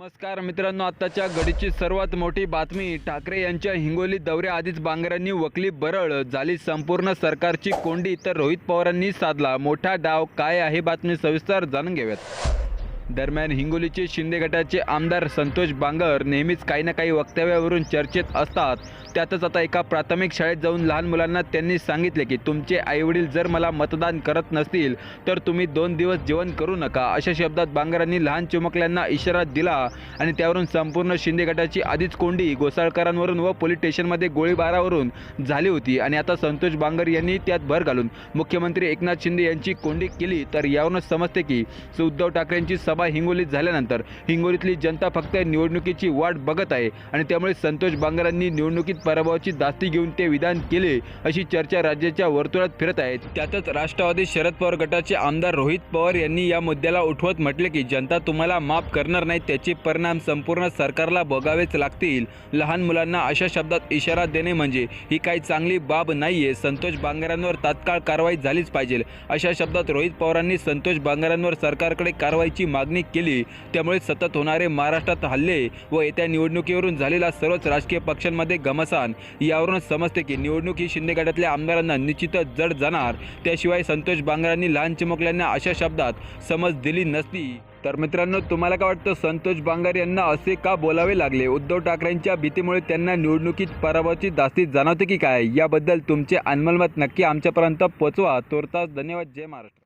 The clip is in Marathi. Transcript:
नमस्कार मित्रांनो आत्ताच्या घडीची सर्वात मोठी बातमी ठाकरे यांच्या हिंगोली दौऱ्याआधीच बांगरांनी वकली बरळ झाली. संपूर्ण सरकारची कोंडी तर रोहित पवारांनी साधला. मोठा डाव काय आहे बातमी सविस्तर जाणून घेऊयात. दरम्यान हिंगोलीचे शिंदे गटाचे आमदार संतोष बांगर नेहमीच काही ना काही वक्तव्यावरून चर्चेत असतात. त्यातच आता एका प्राथमिक शाळेत जाऊन लहान मुलांना त्यांनी सांगितले की तुमचे आईवडील जर मला मतदान करत नसतील तर तुम्ही दोन दिवस जेवण करू नका. अशा शब्दात बांगरांनी लहान चिमुकल्यांना इशारा दिला आणि त्यावरून संपूर्ण शिंदे गटाची आधीच कोंडी गोसाळकरांवरून व पोलीस स्टेशनमध्ये गोळीबारावरून झाली होती. आणि आता संतोष बांगर यांनी त्यात भर घालून मुख्यमंत्री एकनाथ शिंदे यांची कोंडी केली. तर यावरूनच समजते की उद्धव ठाकरेंची सभा हिंगोलीत झाल्यानंतर हिंगोलीतली जनता फक्त निवडणुकीची वाट बघत आहे. आणि त्यामुळे संतोष बांगरांनी निवडणुकीत पराभवाची दास्ती घेऊन ते विधान केले अशी चर्चा राज्याच्या वर्तुळात फिरत आहे. त्यातच राष्ट्रवादी शरद पवार गटाचे आमदार रोहित पवार यांनी या मुद्द्याला उठवत म्हटले की जनता तुम्हाला माफ करणार नाही त्याचे परिणाम संपूर्ण सरकारला भोगावेच लागतील. लहान मुलांना अशा शब्दात इशारा देणे म्हणजे ही काही चांगली बाब नाहीये. संतोष बांगरांवर तात्काळ कारवाई झालीच पाहिजे. अशा शब्दात रोहित पवारांनी संतोष बांगरांवर सरकारकडे कारवाईची मागणी केली. त्यामुळे सतत होणारे महाराष्ट्रात हल्ले व येत्या निवडणुकीवरून झालेला सर्वच राजकीय पक्षांमध्ये घमसान यावरूनच समजते की निवडणूक ही शिंदे गटातल्या आमदारांना निश्चितच जड जाणार. त्याशिवाय संतोष बांगरांनी लहान चिमुकल्यांना अशा शब्दात समज दिली नसती. तर मित्रांनो तुम्हाला काय वाटतं? संतोष बांगर यांना असे का बोलावे लागले? उद्धव ठाकरेंच्या भीतीमुळे त्यांना निवडणुकीत पराभवाची जास्तीत जाणवते की काय? याबद्दल तुमचे अनमलमत नक्की आमच्यापर्यंत पोचवा. तोरतास धन्यवाद. जय महाराष्ट्र.